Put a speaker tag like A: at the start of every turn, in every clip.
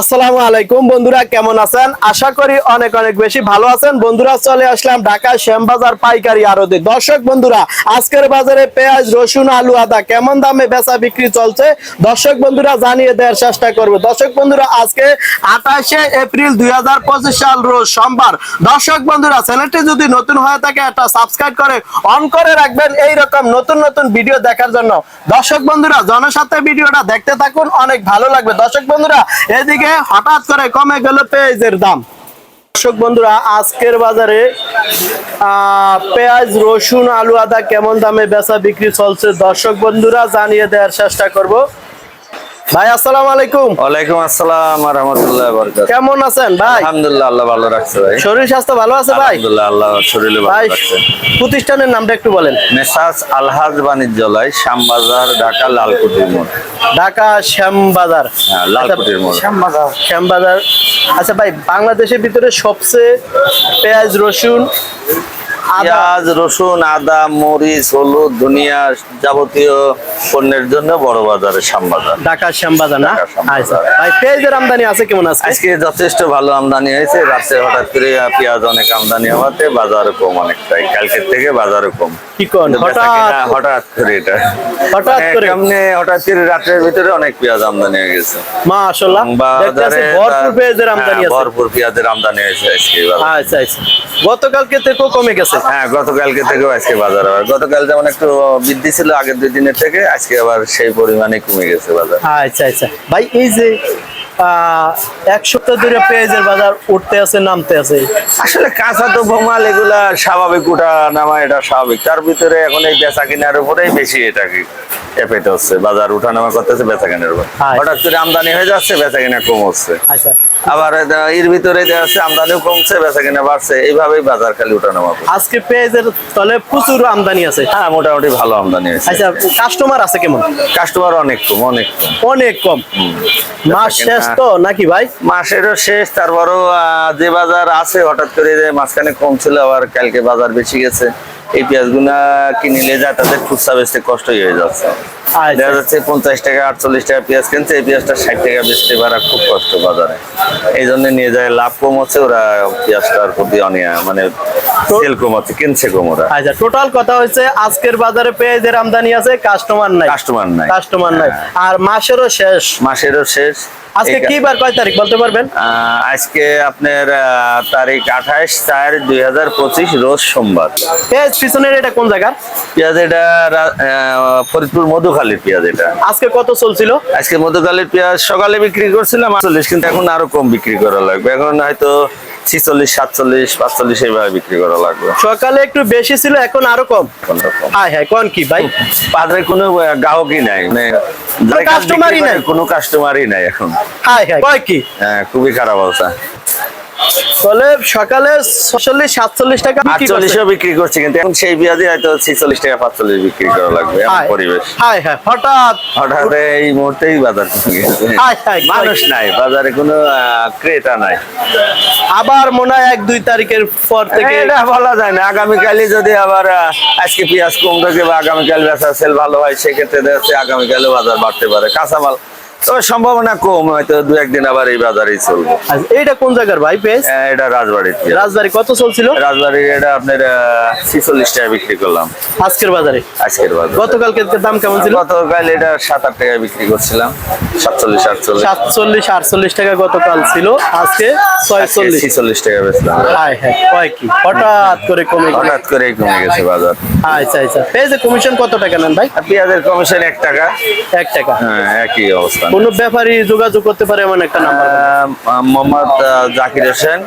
A: আসসালামু আলাইকুম, বন্ধুরা কেমন আছেন? আশা করি অনেক অনেক বেশি ভালো আছেন। বন্ধুরা, চলে আসলাম ঢাকা শ্যামবাজার পাইকারি আড়তে। দর্শক বন্ধুরা, আজকের বাজারে পেঁয়াজ, রসুন, আলু, আদা কেমন দামে বেচা বিক্রি চলছে? দর্শক বন্ধুরা, জানিয়ে দেওয়ার চেষ্টা করব। দর্শক বন্ধুরা, আজকে আঠাশে এপ্রিল দুই সাল রোজ সোমবার। দর্শক বন্ধুরা, চ্যানেলটি যদি নতুন হয়ে থাকে, একটা সাবস্ক্রাইব করে, অন করে রাখবেন। এই রকম নতুন নতুন ভিডিও দেখার জন্য। দর্শক বন্ধুরা জনসাথে ভিডিওটা দেখতে থাকুন, অনেক ভালো লাগবে। দর্শক বন্ধুরা, এদিকে হঠাৎ করে কমে গেল পেঁয়াজের দাম। দর্শক বন্ধুরা, আজকের বাজারে পেঁয়াজ, রসুন, আলু, আদা কেমন দামে বেচা বিক্রি চলছে? দর্শক বন্ধুরা, জানিয়ে দেওয়ার চেষ্টা করব। ভাই আসসালামু আলাইকুম।
B: ওয়ালাইকুম আসসালাম রহমতুল্লাহ বরকাত
A: কেমন আছেন ভাই?
B: আলহামদুলিল্লাহ আল্লাহ ভালো রাখছে ভাই।
A: শরীর স্বাস্থ্য ভালো আছে ভাই?
B: আলহামদুলিল্লাহ আল্লাহ শরীরে ভালো
A: ভাই
B: রাখছে।
A: প্রতিষ্ঠানের নামটা একটু বলেন।
B: মেসাজ আলহাজ বাণিজ্যালয় শ্যামবাজার ঢাকা লালকুটির মোড়।
A: ঢাকা শ্যামবাজার।
B: হ্যাঁ, লালকুটির মোড়।
A: শ্যামবাজার। শ্যামবাজার। আচ্ছা ভাই বাংলাদেশের ভিতরে সবচেয়ে পেঁয়াজ রসুন
B: পেঁয়াজ রসুন আদা মরিচ হলুদ ধনিয়া যাবতীয় পণ্যের জন্য বড় বাজারে শ্যামবাজার।
A: ঢাকা শ্যামবাজার না। আচ্ছা। ভাই পেঁয়াজের আমদানি আছে কেমন আছে
B: আজকে যথেষ্ট ভালো আমদানি হয়েছে। রাতে হঠাৎ করে পেঁয়াজ অনেক আমদানি হওয়াতে বাজারে কম অনেকটাই। কালকের থেকে বাজারে কম।
A: কি কোন? হঠাৎ
B: হঠাৎ করে এটা।
A: হঠাৎ
B: মানে
A: করে?
B: কেমনে হঠাৎ করে রাতের ভিতরে অনেক পেঁয়াজ আমদানি হয়ে গেছে।
A: মাশাআল্লাহ। দেখতে
B: বাজারে
A: ভরপুর পেঁয়াজের আমদানি আছে।
B: ভরপুর পেঁয়াজের আমদানি হয়েছে আজকে বাজারে।
A: আচ্ছা আচ্ছা। গতকালকে থেকেও কমে গেছে।
B: হ্যাঁ গতকালকে থেকেও আজকে বাজার আবার গতকাল যেমন একটু বৃদ্ধি ছিল আগের দুই দিনের থেকে আজকে আবার সেই পরিমাণে কমে গেছে বাজার।
A: আচ্ছা আচ্ছা। ভাই এই যে এক সপ্তাহ ধরে পেঁয়াজের বাজার উঠতে আছে নামতে আছে।
B: আসলে কাঁচা তো ভোমাল এগুলা স্বাভাবিক উঠা নামা এটা স্বাভাবিক। তার ভিতরে এখন এই বেচা কেনার উপরেই বেশি এটা কি এফেক্ট হচ্ছে। বাজার উঠা নামা করতেছে বেচা কেনার উপর।
A: আচ্ছা।
B: হঠাৎ করে আমদানি হয়ে যাচ্ছে বেচা কেনা কম হচ্ছে।
A: আচ্ছা।
B: আবার এর ভিতরে দেখা যাচ্ছে আমদানিও কমছে বেচা কেনা বাড়ছে এইভাবেই বাজার খালি করছে
A: আজকে পেঁয়াজের তলে প্রচুর আমদানি আছে।
B: হ্যাঁ মোটামুটি ভালো আমদানি হয়েছে।
A: আচ্ছা কাস্টমার আছে কেমন?
B: কাস্টমার অনেক কম অনেক কম।
A: অনেক কম। মাস শেষ তো নাকি ভাই?
B: মাসেরও শেষ তারপরও যে বাজার আছে হঠাৎ করে যে মাঝখানে কম ছিল আবার কালকে বাজার বেশি গেছে। এই পেঁয়াজ গুনা কিনিলে যা তাদের খুচরা বেচতে কষ্টই হয়ে যাচ্ছে।
A: আচ্ছা।
B: দেখা যাচ্ছে পঞ্চাশ টাকা আটচল্লিশ টাকা পেঁয়াজ কিনছে এই পেঁয়াজটা ষাট টাকা বেচতে পারা খুব কষ্ট বাজারে। এই জন্য নিয়ে যায় লাভ কম হচ্ছে ওরা পেঁয়াজটার প্রতি অনেক মানে সেল কম হচ্ছে কিনছে কম ওরা।
A: আচ্ছা টোটাল কথা হচ্ছে আজকের বাজারে পেঁয়াজের আমদানি আছে কাস্টমার নাই।
B: কাস্টমার নাই।
A: কাস্টমার নাই। আর মাসেরও শেষ।
B: মাসেরও শেষ।
A: আজকে কি বার কয় তারিখ বলতে পারবেন?
B: আজকে আপনার তারিখ আঠাশ চার দুই হাজার পঁচিশ রোজ সোমবার।
A: পেঁয়াজ পিছনের এটা কোন জায়গার?
B: পেঁয়াজ এটা ফরিদপুর মধুখালীর পেঁয়াজ এটা।
A: আজকে কত চলছিল?
B: আজকে মধুখালীর পেঁয়াজ সকালে বিক্রি করছিলাম চল্লিশ কিন্তু এখন আরও কম বিক্রি করা লাগবে। এখন হয়তো ছিচল্লিশ সাতচল্লিশ পাঁচচল্লিশ এইভাবে বিক্রি করা লাগবে।
A: সকালে একটু বেশি ছিল এখন আরও কম? হ্যাঁ হ্যাঁ কোন কি ভাই?
B: বাজারে কোনো গ্রাহকই নাই। মানে
A: কাস্টমারই নাই।
B: কোনো কাস্টমারই নাই এখন।
A: হ্যাঁ হ্যাঁ কি?
B: হ্যাঁ খুবই খারাপ অবস্থা।
A: সকালে ছচল্লিশ সাতচল্লিশ টাকা
B: আটচল্লিশও বিক্রি করছে কিন্তু এখন সেই পেঁয়াজে হয়তো ছিচল্লিশ টাকা পাঁচচল্লিশ বিক্রি করা লাগবে পরিবেশ।
A: হায় হ্যাঁ হঠাৎ।
B: হঠাৎ এই মুহূর্তেই বাজার মানুষ নাই বাজারে কোনো ক্রেতা নাই।
A: আবার মনে হয় এক দুই তারিখের পর থেকে
B: এটা বলা যায় না। আগামীকালই যদি আবার আজকে পেঁয়াজ কম থাকে বা আগামীকাল বেচা সেল ভালো হয় সেক্ষেত্রে দেখা যাচ্ছে আগামীকালও বাজার বাড়তে পারে। কাঁচামাল তবে সম্ভাবনা কম হয়তো দু একদিন আবার এই বাজারেই চলবে।
A: আচ্ছা, এইটা কোন জায়গার ভাই পেঁয়াজ?
B: এটা রাজবাড়ির
A: রাজবাড়ি কত চলছিল?
B: রাজবাড়ির এটা আপনার ছিচল্লিশ টাকা বিক্রি করলাম।
A: আজকের বাজারে?
B: আজকের বাজার।
A: গতকালকে দাম কেমন ছিল?
B: গতকাল এটা সাত আট টাকায় বিক্রি করছিলাম। সাতচল্লিশ আটচল্লিশ।
A: সাতচল্লিশ আটচল্লিশ টাকা গতকাল ছিল আজকে ছয়চল্লিশ।
B: ছিচল্লিশ টাকা বেচলাম।
A: হ্যাঁ হ্যাঁ কয় কি? হঠাৎ করে কমে
B: হঠাৎ করেই কমে গেছে বাজার।
A: আচ্ছা আচ্ছা। পেঁয়াজের কমিশন কত টাকা নেন ভাই?
B: পেঁয়াজের কমিশন এক টাকা।
A: এক টাকা।
B: হ্যাঁ একই অবস্থা।
A: কোন ব্যাপারী যোগাযোগ করতে পারে এমন একটা number
B: Mohammad Zakir Hossain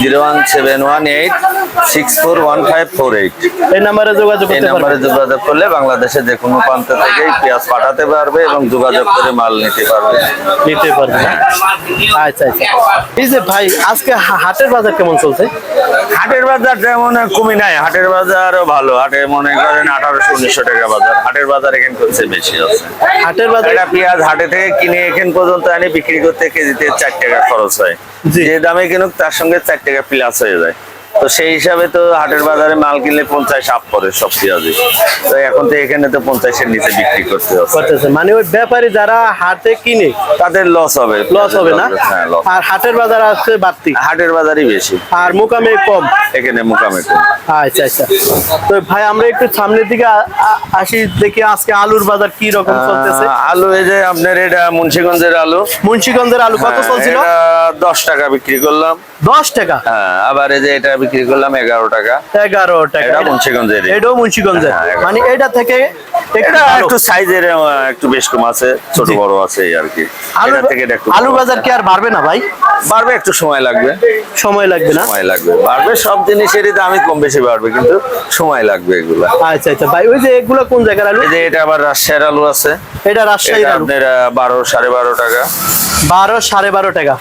B: zero one seven one eight six four one five four eight.
A: এই নাম্বারে যোগাযোগ
B: এই নাম্বারে যোগাযোগ করলে বাংলাদেশে যে কোনো প্রান্ত থেকেই পেঁয়াজ পাঠাতে পারবে এবং যোগাযোগ করে মাল নিতে পারবে।
A: নিতে পারবে আচ্ছা আচ্ছা। এই যে ভাই আজকে হাটের বাজার কেমন চলছে?
B: হাটের বাজার যেমন কমই নাই। হাটের বাজারও ভালো। হাটে মনে করেন আঠারোশো উনিশশো টাকা বাজার। হাটের বাজার এখানে করছে বেশি আছে।
A: হাটের বাজার
B: পেঁয়াজ হাটে থেকে কিনে এখান পর্যন্ত আনি বিক্রি করতে কেজিতে চার টাকা খরচ হয়। যে দামে কিনুক তার সঙ্গে চার টাকা প্লাস হয়ে যায়। তো সেই হিসাবে তো হাটের বাজারে মাল কিনলে পঞ্চাশ আপ পরে সব পেঁয়াজে তো এখন তো এখানে তো পঞ্চাশের নিচে বিক্রি করতে হচ্ছে।
A: মানে ওই ব্যাপারী যারা হাটে কিনে
B: তাদের লস হবে।
A: লস হবে না?
B: হ্যাঁ
A: আর হাটের বাজার আছে বাড়তি?
B: হাটের বাজারই বেশি।
A: আর মোকামে কম?
B: এখানে মোকামে কম।
A: আচ্ছা আচ্ছা। তো ভাই আমরা একটু সামনের দিকে আসি দেখি আজকে আলুর বাজার কি রকম চলতেছে।
B: আলু এই যে আপনার এটা মুন্সিগঞ্জের আলু।
A: মুন্সিগঞ্জের আলু কত
B: হ্যাঁ,
A: চলছিল?
B: দশ টাকা বিক্রি করলাম।
A: দশ টাকা?
B: হ্যাঁ আবার এই যে এটা বিক্রি করলাম এগারো টাকা।
A: এগারো টাকা।
B: এটা মুন্সিগঞ্জের
A: এটাও মুন্সিগঞ্জের।
B: হ্যাঁ,
A: মানে এটা থেকে একটু
B: এটা একটু সাইজের একটু বেশ কম আছে ছোট বড় আছে আর কি
A: আলু
B: এটা থেকে একটু
A: আলু বাজার কি আর বাড়বে না ভাই?
B: বাড়বে একটু সময় লাগবে।
A: সময় লাগবে না?
B: সময় লাগবে। বাড়বে সব জিনিসেরই দামই কম বেশি বাড়বে কিন্তু সময় লাগবে এগুলা।
A: আচ্ছা আচ্ছা। ভাই ওই যে এগুলো কোন জায়গার আলু?
B: এই যে এটা আবার রাজশাহীর আলু আছে।
A: এটা রাজশাহীর আলু।
B: আপনার টাকা।
A: বারো সাড়ে বারো টাকা।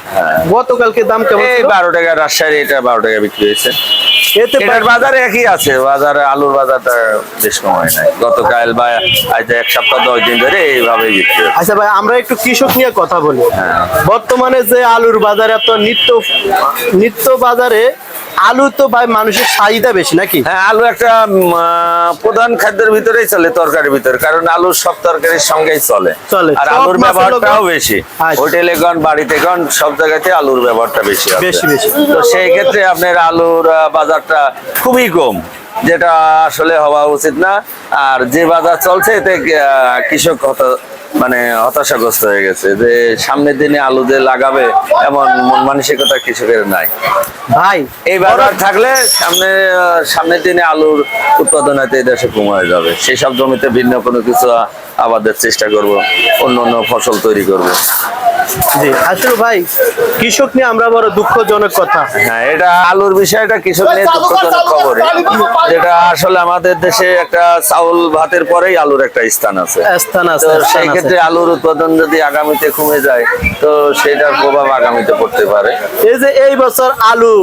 A: গতকালকে দাম কেমন ছিল?
B: বারো টাকা রাজশাহীর এটা বারো টাকা বিক্রি হয়েছে।
A: এতে
B: বাজারে একই আছে বাজারে আলুর বাজারটা বেশ কমায় নাই। গতকাল বা আজ এক সপ্তাহ দশ দিন ধরে এইভাবেই বিক্রি
A: আচ্ছা ভাই আমরা একটু কৃষক নিয়ে কথা বলি।
B: হ্যাঁ।
A: বর্তমানে যে আলুর বাজারে এত নিত্য নিত্য বাজারে আলু তো ভাই মানুষের চাহিদা বেশি নাকি
B: হ্যাঁ আলু একটা প্রধান খাদ্যের ভিতরেই চলে তরকারির ভিতরে কারণ আলু সব তরকারির সঙ্গেই চলে
A: চলে।
B: আর আলুর ব্যবহারটাও বেশি
A: আচ্ছা।
B: হোটেলে গন বাড়িতে গন সব জায়গাতে আলুর ব্যবহারটা বেশি
A: বেশি, বেশি।
B: তো সেই ক্ষেত্রে আপনার আলুর বাজারটা খুবই কম যেটা আসলে হওয়া উচিত না আর যে বাজার চলছে এতে কৃষক মানে হতাশাগ্রস্ত হয়ে গেছে যে সামনের দিনে আলু যে লাগাবে এমন মন মানসিকতা কৃষকের নাই।
A: ভাই
B: এই বাজার থাকলে সামনে সামনের দিনে আলুর উৎপাদন হয়তো দেশে কমে যাবে। সেসব জমিতে ভিন্ন কোনো কিছু আবাদের চেষ্টা করব অন্য অন্য ফসল তৈরি করব।
A: জি। আসলে ভাই কৃষক নিয়ে আমরা বড় দুঃখজনক কথা।
B: হ্যাঁ এটা আলুর বিষয়টা কৃষক নিয়ে দুঃখজনক খবর যেটা আসলে আমাদের দেশে একটা চাউল ভাতের পরেই আলুর একটা স্থান আছে।
A: স্থান আছে
B: সেই ক্ষেত্রে আলুর উৎপাদন যদি আগামীতে কমে যায় তো সেটার প্রভাব আগামীতে পড়তে পারে।
A: এই যে এই বছর আলু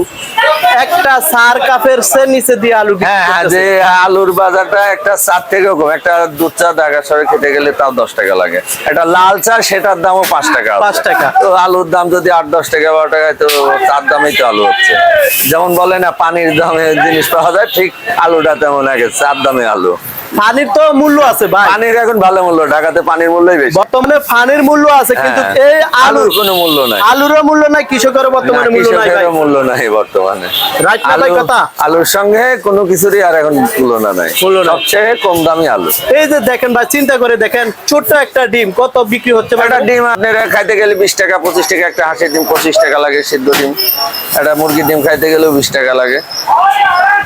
A: একটা সার কাপের সে নিচে দিয়ে আলু
B: হ্যাঁ হ্যাঁ, যে আলুর বাজারটা একটা চার থেকে কম একটা দুধ চা ঢাকা শহরে খেতে গেলে তাও দশ টাকা লাগে। একটা লাল চা সেটার দামও পাঁচ টাকা
A: পাঁচ টাকা।
B: তো আলুর দাম যদি আট, দশ টাকা, বারো টাকায় তো চার দামেই তো আলু হচ্ছে যেমন বলে না, পানির দামে জিনিস পাওয়া যায়, ঠিক আলুটা তেমন আগে চার দামে আলু
A: পানির তো মূল্য আছে ভাই।
B: পানির এখন ভালো মূল্য ঢাকাতে পানির মূল্যই বেশি।
A: বর্তমানে ফানের মূল্য আছে কিন্তু
B: হ্যাঁ,
A: এই আলুর
B: কোনো মূল্য নাই।
A: আলুরও মূল্য নাই কৃষকেরও বর্তমানে মূল্য নাই ভাই।
B: মূল্য নাই বর্তমানে।
A: রাইট না ভাই কথা?
B: আলুর সঙ্গে কোনো কিছুরই আর এখন তুলনা নাই।
A: মূল্য
B: সবচেয়ে কম দামি আলু।
A: এই যে দেখেন ভাই চিন্তা করে দেখেন ছোট্ট একটা ডিম কত বিক্রি হচ্ছে
B: একটা ডিম আপনারা খাইতে গেলে বিশ টাকা পঁচিশ টাকা একটা হাঁসের ডিম পঁচিশ টাকা লাগে সিদ্ধ ডিম। একটা মুরগির ডিম খাইতে গেলেও বিশ টাকা লাগে।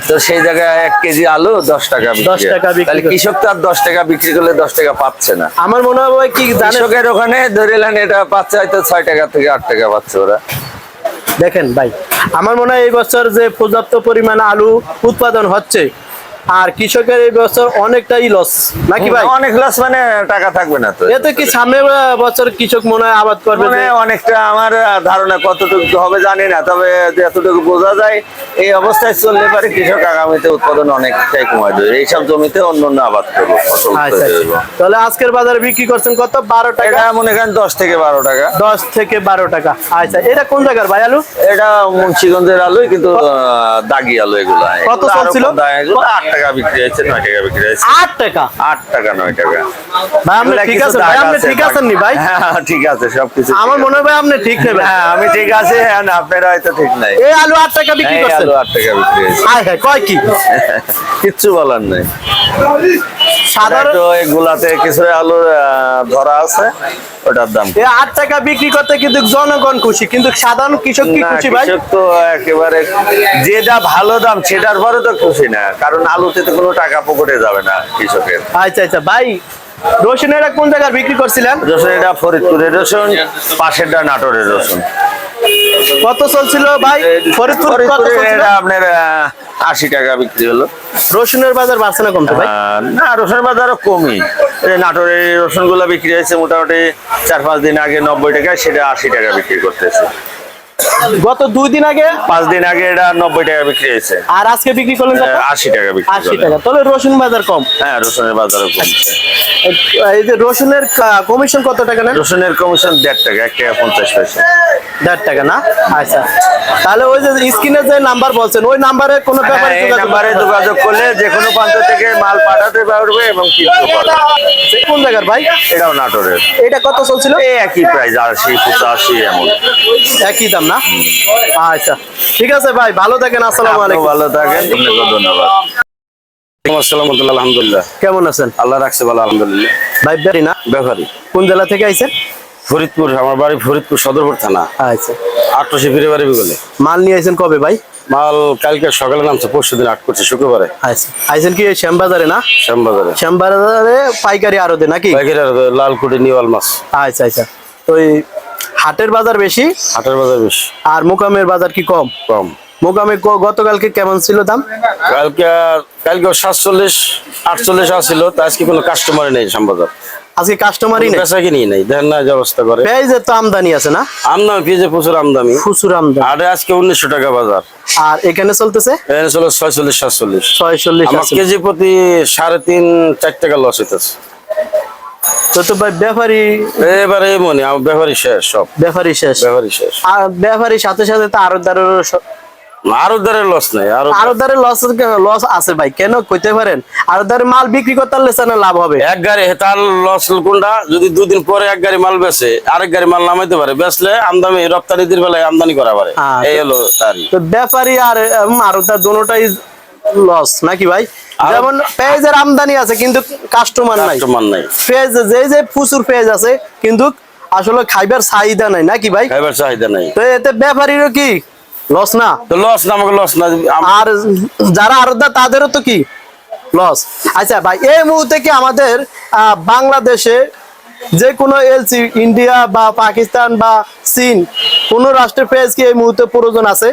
B: তো সেই জায়গায় এক কেজি আলু দশ টাকা
A: দশ টাকা বিক্রি
B: তাহলে কৃষক তো আর দশ টাকা বিক্রি করলে দশ টাকা পাচ্ছে না।
A: আমার মনে হয় ভাই কি
B: কৃষকের ওখানে ধরে নেন এটা পাচ্ছে হয়তো ছয় টাকা থেকে আট টাকা পাচ্ছে ওরা।
A: দেখেন ভাই আমার মনে হয় এই বছর যে পর্যাপ্ত পরিমাণে আলু উৎপাদন হচ্ছে আর কৃষকের এই বছর অনেকটাই লস নাকি ভাই?
B: অনেক লস মানে টাকা থাকবে না তো।
A: এতে কি সামনের বছর কৃষক মনে হয় আবাদ করবে
B: মানে অনেকটা আমার ধারণা কতটুকু হবে জানি না তবে যতটুকু বোঝা যায় এই অবস্থায় চললে পারে কৃষক আগামীতে উৎপাদন অনেকটাই কমায় দেবে। এইসব জমিতে অন্য অন্য আবাদ করব ফসল
A: আচ্ছা তাহলে আজকের বাজারে বিক্রি করছেন কত? বারো টাকা।
B: এটা মনে করেন দশ থেকে বারো টাকা।
A: দশ থেকে বারো টাকা। আচ্ছা এটা কোন জায়গার ভাই আলু?
B: এটা মুন্সিগঞ্জের আলু কিন্তু দাগি আলু এগুলো।
A: কত চলছিল?
B: আট টাকা বিক্রি হয়েছে নয় টাকা বিক্রি হয়েছে।
A: আট টাকা?
B: আট টাকা নয় টাকা।
A: ভাই আপনি ঠিক
B: কিছু
A: আছেন ভাই আপনি ঠিক আছেন নি ভাই?
B: হ্যাঁ ঠিক আছে সবকিছু
A: আমার মনে হয় ভাই আপনি ঠিক নেবেন।
B: হ্যাঁ আমি ঠিক আছে হ্যাঁ আপনারা হয়তো ঠিক নাই।
A: এই আলু আট টাকা বিক্রি করছেন।
B: আলু আট টাকা বিক্রি হয়েছে।
A: আয় হ্যাঁ কয় কি?
B: কিচ্ছু বলার নেই। তো এগুলাতে কিছু আলু ধরা আছে ওটার দাম।
A: আট টাকা বিক্রি করতে কিন্তু জনগণ খুশি কিন্তু সাধারণ কৃষক কি খুশি ভাই?
B: কৃষক তো একেবারে যেটা ভালো দাম সেটার পরে তো খুশি না কারণ আলুতে তো কোনো টাকা পকেটে যাবে না কৃষকের।
A: আচ্ছা আচ্ছা ভাই রসুন এটা কোন জায়গায় বিক্রি করছিলেন?
B: রসুন এটা ফরিদপুরের রসুন পাশেরটা নাটোরের রসুন।
A: কত চলছিল ভাই? ফরিদপুর কত চলছিল?
B: আপনার আশি টাকা বিক্রি হলো।
A: রসুনের বাজার বাড়ছে না কমছে ভাই?
B: না রসুনের বাজারও কমই। এই নাটোরের রসুনগুলো বিক্রি হয়েছে মোটামুটি চার পাঁচ দিন আগে নব্বই টাকায় সেটা আশি টাকা বিক্রি করতেছে।
A: গত দুই দিন আগে?
C: পাঁচ দিন আগে এটা নব্বই টাকা বিক্রি হয়েছে।
A: আর আজকে বিক্রি করলেন
C: আশি টাকা বিক্রি
A: আশি টাকা। তাহলে রসুন বাজার কম।
C: হ্যাঁ রসুনের বাজারে কমছে
A: এই যে রসুনের কমিশন কত টাকা নেন?
C: রসুনের কমিশন দেড় টাকা এক টাকা পঞ্চাশ পয়সা।
A: দেড় টাকা না? আচ্ছা। তাহলে ওই যে স্ক্রিনে যে নাম্বার বলছেন ওই নাম্বারে কোনো
C: হ্যাঁ,
A: ব্যাপারে
C: নাম্বারে যোগাযোগ করলে যে কোনো প্রান্ত থেকে মাল পাঠাতে পারবে এবং কিনতে পারবে।
A: কোন জায়গার ভাই?
C: এটাও নাটোরের।
A: এটা কত চলছিল?
C: এই একই প্রাইস আশি পঁচাশি এমন।
A: একই দাম। না? আচ্ছা ঠিক আছে ভাই ভালো থাকেন আসসালামু আলাইকুম।
C: ভালো থাকেন ধন্যবাদ। আলহামদুলিল্লাহ
A: কেমন আছেন?
C: আল্লাহ রাখছে ভালো আলহামদুলিল্লাহ।
A: ভাই বেরি না?
C: ব্যাপারী।
A: কোন জেলা থেকে আইছেন?
C: ফরিদপুর আমার বাড়ি ফরিদপুর সদরপুর থানা।
A: আচ্ছা।
C: আটশো
A: মাল নিয়ে আইছেন কবে ভাই?
C: মাল কালকে সকালে নামছে পরশু দিন আট করছে শুক্রবারে।
A: আচ্ছা। আইছেন কি শ্যামবাজারে না?
C: শ্যামবাজারে।
A: শ্যামবাজারে পাইকারি আরতে নাকি?
C: পাইকারি লালকুটি নিওয়াল মাছ।
A: আচ্ছা আচ্ছা। তো হাটের বাজার বেশি?
C: হাটের বাজার বেশি।
A: আর মোকামের বাজার কি কম?
C: কম।
A: মোকামে গতকালকে কেমন ছিল দাম?
C: কালকে কালকে সাতচল্লিশ আটচল্লিশ আসছিল তা আজকে কোনো কাস্টমারই নেই শ্যামবাজার
A: আজকে কাস্টমারই নেই?
C: বেচা কিনি নেই দেখেন না যে করে।
A: পেঁয়াজের তো আমদানি আছে না?
C: আমদামি পেঁয়াজে প্রচুর আমদামি
A: প্রচুর আমদানি।
C: আরে আজকে উনিশশো টাকা বাজার।
A: আর এখানে চলতেছে?
C: এখানে ছিল ছয়চল্লিশ সাতচল্লিশ।
A: ছয়চল্লিশ
C: কেজি প্রতি সাড়ে তিন চার টাকা লস হইতেছে।
A: তো তো ভাই ব্যাপারী
C: এবারে মনে আমার শেষ সব।
A: ব্যাপারী শেষ।
C: ব্যাপারই শেষ।
A: আর ব্যাপারীর সাথে সাথে তো আরদারের
C: আরও দ্বারে লস নেই
A: আরদারের লস লস আছে ভাই কেন কইতে পারেন? আরদারের মাল বিক্রি করতে লাভ হবে।
C: এক গাড়ি তার লস কোনটা? যদি দুদিন পরে এক গাড়ি মাল বেচে আরেক গাড়ি মাল নামাইতে পারে বেচলে আমদানি রপ্তানিদের বেলায় আমদানি করা পারে।
A: হ্যাঁ।
C: এই হলো তারই।
A: তো ব্যাপারী আর আরদার দুটোটাই লস নাকি ভাই? যেমন পেঁয়াজের আমদানি আছে কিন্তু কাস্টমার নাই।
C: কাস্টমার নাই।
A: পেঁয়াজ যে যে প্রচুর পেঁয়াজ আছে কিন্তু আসলে খাইবার চাহিদা নাই নাকি ভাই?
C: খাইবার চাহিদা নাই।
A: তো এতে ব্যাপারীরও কি? লস না?
C: তো লস না আমাকে লস না।
A: আর যারা আরদা তাদেরও তো কি? লস আচ্ছা ভাই এই মুহূর্তে কি আমাদের আহ, বাংলাদেশে যে কোনো এলসি ইন্ডিয়া বা পাকিস্তান বা চীন কোন রাষ্ট্রের পেঁয়াজ কি এই মুহূর্তে প্রয়োজন আছে?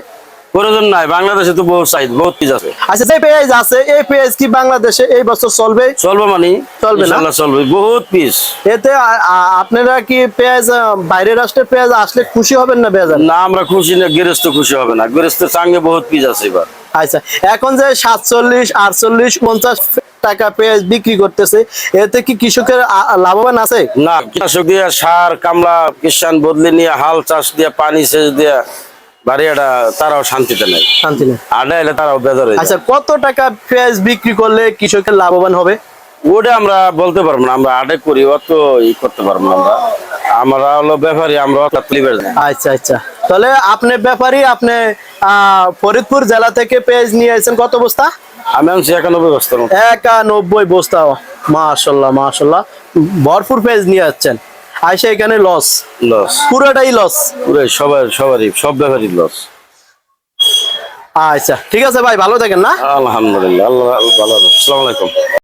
C: প্রয়োজন নাই বাংলাদেশে তো বহুত চাহিদা বহুত পিস আছে।
A: আচ্ছা যে পেঁয়াজ আছে এই পেঁয়াজ কি বাংলাদেশে এই বছর চলবে?
C: চলবে মানে
A: চলবে না?
C: চলবে বহুত পিস।
A: এতে আপনারা কি পেঁয়াজ আহ, বাইরের রাষ্ট্রের পেঁয়াজ আসলে খুশি হবেন না পেঁয়াজ
C: না আমরা খুশি না গৃহস্থ খুশি হবে না গৃহস্থ সঙ্গে বহুত পিস আছে এবার।
A: আচ্ছা এখন যে সাতচল্লিশ আটচল্লিশ পঞ্চাশ টাকা পেঁয়াজ বিক্রি করতেছে এতে কি কৃষকের লাভবান আছে?
C: না কীটনাশক দিয়ে সার কামলা কিষান বদলে নিয়ে হাল চাষ দিয়ে পানি সেচ দিয়ে বাড়িয়াটা তারাও শান্তিতে নেই।
A: শান্তি নেই।
C: আডা এলে তারাও বেজার
A: আচ্ছা কত টাকা পেঁয়াজ বিক্রি করলে কৃষকের লাভবান হবে?
C: ওটা আমরা বলতে পারব না আমরা আডে করি অত ই করতে পারব না আমরা। আমরা হলো ব্যাপারী আমরা
A: আচ্ছা আচ্ছা। তাহলে আপনি ব্যাপারী আপনি ফরিদপুর জেলা থেকে পেঁয়াজ নিয়ে আসছেন কত বস্তা?
C: আমি আনছি একানব্বই বস্তা
A: একানব্বই বস্তা। মাশাল্লাহ মাশাল্লাহ। ভরপুর পেঁয়াজ নিয়ে যাচ্ছেন আইসা এখানে লস
C: লস
A: পুরোটাই লস
C: পুরাই সবার সবারই সব ব্যাপারই লস
A: আচ্ছা ঠিক আছে ভাই ভালো থাকেন না?
C: আলহামদুলিল্লাহ আল্লাহ ভালো আসসালামু আলাইকুম।